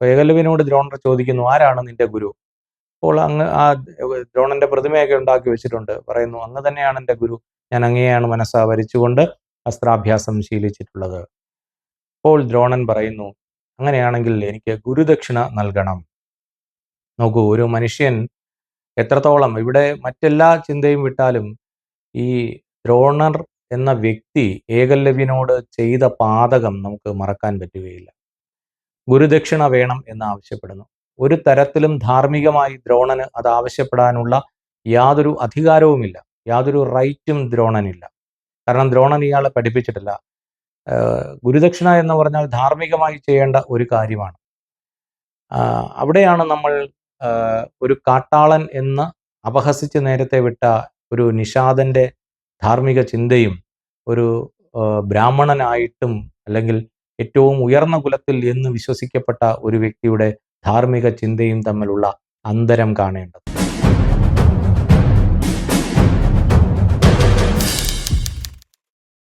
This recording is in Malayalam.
ഏകലവ്യനോട് ദ്രോണർ ചോദിക്കുന്നു ആരാണ് നിന്റെ ഗുരു? അപ്പോൾ അങ്ങ് ആ ദ്രോണന്റെ പ്രതിമയൊക്കെ ഉണ്ടാക്കി വെച്ചിട്ടുണ്ട്. പറയുന്നു അങ്ങ് തന്നെയാണ് എന്റെ ഗുരു. ഞാൻ അങ്ങേയാണ് മനസ്സാ വരിച്ചുകൊണ്ട് അസ്ത്രാഭ്യാസം ശീലിച്ചിട്ടുള്ളത്. അപ്പോൾ ദ്രോണൻ പറയുന്നു അങ്ങനെയാണെങ്കിൽ എനിക്ക് ഗുരുദക്ഷിണ നൽകണം. നോക്കൂ ഒരു മനുഷ്യൻ എത്രത്തോളം ഇവിടെ മറ്റെല്ലാ ചിന്തയും വിട്ടാലും ഈ ദ്രോണർ എന്ന വ്യക്തി ഏകലവ്യനോട് ചെയ്ത പാതകം നമുക്ക് മറക്കാൻ പറ്റുകയില്ല. ഗുരുദക്ഷിണ വേണം എന്ന് ആവശ്യപ്പെടുന്നു. ഒരു തരത്തിലും ധാർമ്മികമായി ദ്രോണന് അത് ആവശ്യപ്പെടാനുള്ള യാതൊരു അധികാരവുമില്ല. യാതൊരു റൈറ്റും ദ്രോണനില്ല. കാരണം ദ്രോണൻ ഇയാളെ പഠിപ്പിച്ചിട്ടില്ല. ഗുരുദക്ഷിണ എന്ന് പറഞ്ഞാൽ ധാർമ്മികമായി ചെയ്യേണ്ട ഒരു കാര്യമാണ്. അവിടെയാണ് നമ്മൾ ഒരു കാട്ടാളൻ എന്ന് അപഹസിച്ച് നേരത്തെ വിട്ട ഒരു നിഷാദന്റെ ധാർമ്മിക ചിന്തയും ഒരു ബ്രാഹ്മണനായിട്ടും അല്ലെങ്കിൽ ഏറ്റവും ഉയർന്ന കുലത്തിൽ എന്ന് വിശ്വസിക്കപ്പെട്ട ഒരു വ്യക്തിയുടെ ധാർമ്മിക ചിന്തയും തമ്മിലുള്ള അന്തരം കാണേണ്ടത്